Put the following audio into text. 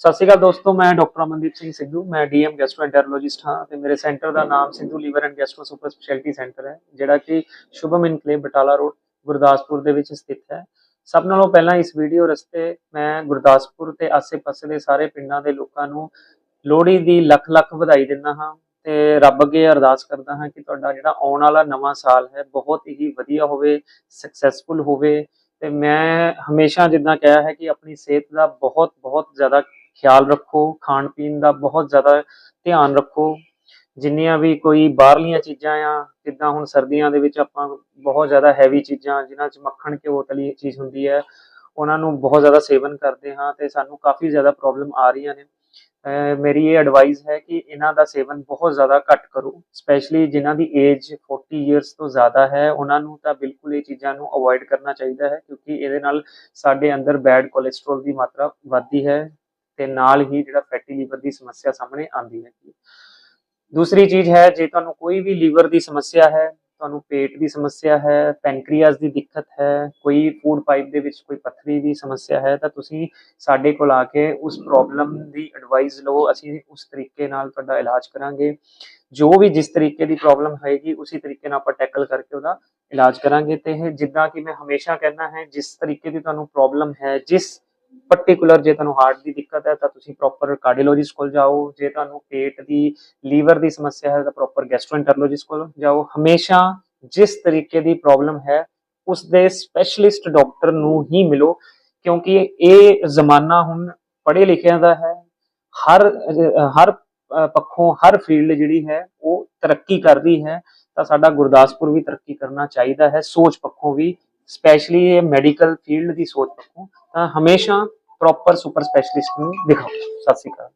ਸਤਿ ਸ਼੍ਰੀ ਅਕਾਲ ਦੋਸਤੋ, ਮੈਂ ਡਾਕਟਰ ਅਮਨਦੀਪ ਸਿੰਘ ਸਿੱਧੂ, ਮੈਂ ਡੀਐਮ ਗੈਸਟ੍ਰੋਐਂਟਰੋਲੋਜਿਸਟ ਹਾਂ ਤੇ ਮੇਰੇ ਸੈਂਟਰ ਦਾ ਨਾਮ Sidhu liver and gastro super speciality centre ਹੈ, ਜਿਹੜਾ ਕਿ ਸ਼ੁਭਮ ਇਨਕਲੇਵ ਬਟਾਲਾ ਰੋਡ, ਗੁਰਦਾਸਪੁਰ ਦੇ ਵਿੱਚ ਸਥਿਤ ਹੈ। ਸਭ ਨਾਲੋਂ ਪਹਿਲਾਂ ਇਸ ਵੀਡੀਓ ਰਸਤੇ ਮੈਂ ਗੁਰਦਾਸਪੁਰ ਤੇ ਆਸੇ-ਪਾਸੇ ਦੇ ਸਾਰੇ ਪਿੰਡਾਂ ਦੇ ਲੋਕਾਂ ਨੂੰ ਲੋਹੜੀ ਦੀ ਲੱਖ ਲੱਖ ਵਧਾਈ ਦਿੰਦਾ ਹਾਂ ਤੇ ਰੱਬ ਅੱਗੇ ਅਰਦਾਸ ਕਰਦਾ ਹਾਂ ਕਿ ਤੁਹਾਡਾ ਜਿਹੜਾ ਆਉਣ ਵਾਲਾ ਨਵਾਂ ਸਾਲ ਹੈ, ਬਹੁਤ ਹੀ ਵਧੀਆ ਹੋਵੇ ਸਕਸੈਸਫੁਲ ਹੋਵੇ ਤੇ ਮੈਂ ਹਮੇਸ਼ਾ ਜਿੱਦਾਂ ਕਿਹਾ ਹੈ ਕਿ ਆਪਣੀ ਸਿਹਤ ਦਾ ਬਹੁਤ ਬਹੁਤ ਜ਼ਿਆਦਾ ਖਿਆਲ ਰੱਖੋ, ਖਾਣ ਪੀਣ ਦਾ ਬਹੁਤ ਜ਼ਿਆਦਾ ਧਿਆਨ ਰੱਖੋ। ਜਿੰਨੀਆਂ ਵੀ ਕੋਈ ਬਾਹਰਲੀਆਂ ਚੀਜ਼ਾਂ ਆ, ਜਿੱਦਾਂ ਹੁਣ ਸਰਦੀਆਂ ਦੇ ਵਿੱਚ ਆਪਾਂ ਬਹੁਤ ਜ਼ਿਆਦਾ ਹੈਵੀ ਚੀਜ਼ਾਂ, ਜਿਨ੍ਹਾਂ 'ਚ ਮੱਖਣ, ਘਿਓ ਤਲੀ ਚੀਜ਼ ਹੁੰਦੀ ਹੈ, ਉਹਨਾਂ ਨੂੰ ਬਹੁਤ ਜ਼ਿਆਦਾ ਸੇਵਨ ਕਰਦੇ ਹਾਂ ਤੇ ਸਾਨੂੰ ਕਾਫੀ ਜ਼ਿਆਦਾ ਪ੍ਰੋਬਲਮ ਆ ਰਹੀਆਂ ਨੇ। ਮੇਰੀ ਇਹ ਐਡਵਾਈਸ ਹੈ ਕਿ ਇਹਨਾਂ ਦਾ ਸੇਵਨ ਬਹੁਤ ਜ਼ਿਆਦਾ ਘੱਟ ਕਰੋ ਸਪੈਸ਼ਲੀ ਜਿਨ੍ਹਾਂ ਦੀ ਏਜ 40 ਇਅਰਸ ਤੋਂ ਜ਼ਿਆਦਾ ਹੈ, ਉਹਨਾਂ ਨੂੰ ਤਾਂ ਬਿਲਕੁਲ ਇਹ ਚੀਜ਼ਾਂ ਨੂੰ ਅਵੋਇਡ ਕਰਨਾ ਚਾਹੀਦਾ ਹੈ, ਕਿਉਂਕਿ ਇਹਦੇ ਨਾਲ ਸਾਡੇ ਅੰਦਰ ਬੈਡ ਕੋਲੇਸਟ੍ਰੋਲ ਦੀ ਮਾਤਰਾ ਵੱਧਦੀ ਹੈ। ਤੇ ਨਾਲ ਹੀ ਜਿਹੜਾ ਫੈਟੀ ਲੀਵਰ ਦੀ ਸਮੱਸਿਆ ਸਾਹਮਣੇ ਆਉਂਦੀ ਹੈ। ਦੂਸਰੀ ਚੀਜ਼ ਹੈ, ਜੇ ਤੁਹਾਨੂੰ ਕੋਈ ਵੀ ਲੀਵਰ ਦੀ ਸਮੱਸਿਆ ਹੈ, ਤੁਹਾਨੂੰ ਪੇਟ ਦੀ ਸਮੱਸਿਆ ਹੈ ਪੈਨਕ੍ਰੀਆਸ ਦੀ ਦਿੱਕਤ ਹੈ, ਕੋਈ ਫੂਡ ਪਾਈਪ ਦੇ ਵਿੱਚ ਕੋਈ ਪੱਥਰੀ ਦੀ ਸਮੱਸਿਆ ਹੈ, ਤਾਂ ਤੁਸੀਂ ਸਾਡੇ ਕੋਲ ਆ ਕੇ ਉਸ ਪ੍ਰੋਬਲਮ ਦੀ ਐਡਵਾਈਸ ਲਓ। ਅਸੀਂ ਉਸ ਤਰੀਕੇ ਨਾਲ ਤੁਹਾਡਾ ਇਲਾਜ ਕਰਾਂਗੇ। ਜੋ ਵੀ ਜਿਸ ਤਰੀਕੇ ਦੀ ਪ੍ਰੋਬਲਮ ਹੋਏਗੀ, ਉਸੇ ਤਰੀਕੇ ਨਾਲ ਆਪਾਂ ਟੈਕਲ ਕਰਕੇ ਉਹਦਾ ਇਲਾਜ ਕਰਾਂਗੇ। ਤੇ ਇਹ ਜਿੱਦਾਂ ਕਿ ਮੈਂ ਹਮੇਸ਼ਾ ਕਹਿੰਦਾ ਹੈ, ਜਿਸ ਤਰੀਕੇ ਦੀ ਤੁਹਾਨੂੰ ਪ੍ਰੋਬਲਮ ਹੈ, ਜਿਸ ਪਾਰਟਿਕੂਲਰ ਜੇ ਤੁਹਾਨੂੰ ਹਾਰਟ ਦੀ ਦਿੱਕਤ ਹੈ ਤਾਂ ਤੁਸੀਂ ਪ੍ਰੋਪਰ ਕਾਰਡੀਓਲੋਜਿਸਟ ਕੋਲ ਜਾਓ, ਜੇ ਤੁਹਾਨੂੰ ਪੇਟ ਦੀ, ਲੀਵਰ ਦੀ ਸਮੱਸਿਆ ਹੈ ਤਾਂ ਪ੍ਰੋਪਰ ਗੈਸਟ੍ਰੋਐਂਟਰੋਲੋਜਿਸਟ ਕੋਲ ਜਾਓ। ਹਮੇਸ਼ਾ ਜਿਸ ਤਰੀਕੇ ਦੀ ਪ੍ਰੋਬਲਮ ਹੈ ਉਸ ਦੇ ਸਪੈਸ਼ਲਿਸਟ ਡਾਕਟਰ ਨੂੰ ਹੀ ਮਿਲੋ, ਕਿਉਂਕਿ ਇਹ ਜ਼ਮਾਨਾ ਹੁਣ ਪੜ੍ਹੇ ਲਿਖਿਆਂ ਦਾ ਹੈ। ਹਰ ਹਰ ਪੱਖੋਂ ਹਰ ਫੀਲਡ ਜਿਹੜੀ ਹੈ, ਉਹ ਤਰੱਕੀ ਕਰ ਰਹੀ ਹੈ। ਤਾਂ ਸਾਡਾ ਗੁਰਦਾਸਪੁਰ ਵੀ ਤਰੱਕੀ ਕਰਨਾ ਚਾਹੀਦਾ ਹੈ, ਸੋਚ ਪੱਖੋਂ ਵੀ ਸਪੈਸ਼ਲੀ ਇਹ ਮੈਡੀਕਲ ਫੀਲਡ ਦੀ ਸੋਚ ਰੱਖੋ ਤਾਂ ਹਮੇਸ਼ਾ ਪ੍ਰੋਪਰ ਸੁਪਰ ਸਪੈਸ਼ਲਿਸਟ ਨੂੰ ਦਿਖਾਓ। ਸਤਿ ਸ਼੍ਰੀ ਅਕਾਲ।